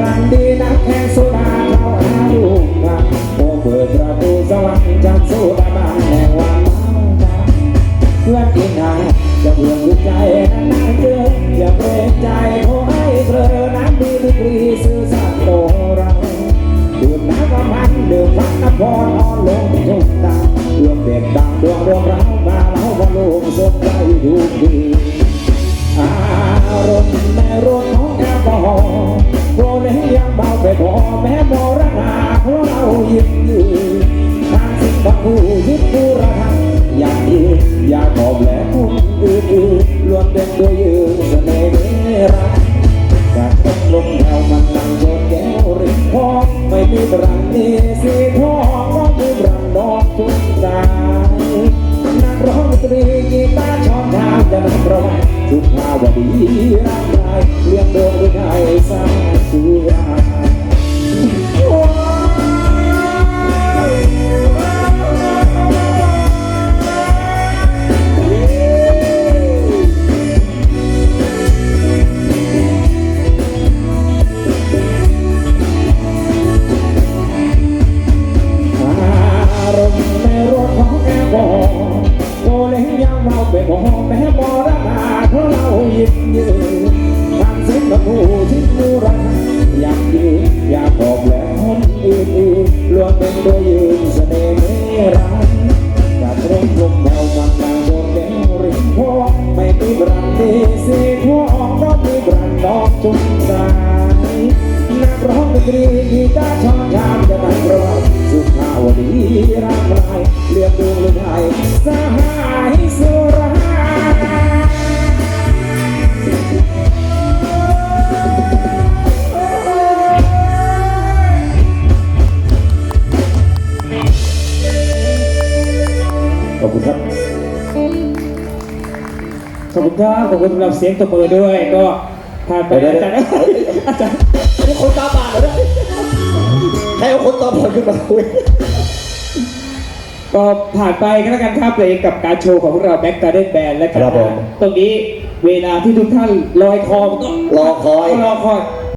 รันดีนักแข่งโซดาเข้าอายุมาโอเปิดประตูสวรรจากโซดาบ้านแห่งวันเพื่อนที่ไหจะเบื่อหรือใจนั้นน่เจออย่าเกรงใจขอให้เธอน้นดีดีกรีซื่อสัตย์ต่อเราดื่มน้ำกำพันดื่มพันน้พรอ่อนลงทุตาเพื่อเด็กดังดวงดวง บังผู้ยึดผู้ระทังอยากยืนอยากบอกแหลคุณอื่นๆล้วนเด่นด้วยืนเสน่ห์รักจากต้นลมแถวมันนั่งโยนแก้วริมคลองไม่มีรังนี่สีทองก็มีรังดอกจุนใจนักร้องดนตรีกีตาร์ชอบทางจะนักร้องทุกภาวดีร่างกายเลี้ยงโดนด้วยใจสร้าง ยังเมาไปพอแม้มรณาเพราะเรายิ้มยืนทางเส้นกับผู้ที่มูรักอยากยืนอยากบอกแหลคนอื่นๆล้วนเป็นโดยยืนเสน่ห์ไม่รักจากร่มลมแผ่วมันนางโดนแก้วริมพอไม่มีบรันดีสีทองก็มีบรันดอกจุนใจนักร้องดนตรีกีตาร์ชอบชามจะนักร้อสุภาวดีร่างกายเรียบดู ขอบคุณครับขอบคุณสำหรับเสียงตบมือด้วยก็ผ่านไปเดี๋ยวอาจารย์อาจารย์นี่คนตาบาดเหรอเนี่ยใครเอาคนตาบอดขึ้นมาคุยก็ผ่านไปก็แล้วกันครับเลยกับการโชว์ของพวกเราแบ็กการ์เดนแบนและกันครับผมตรงนี้เวลาที่ทุกท่านลอยคอมันก็รอคอยรอคอย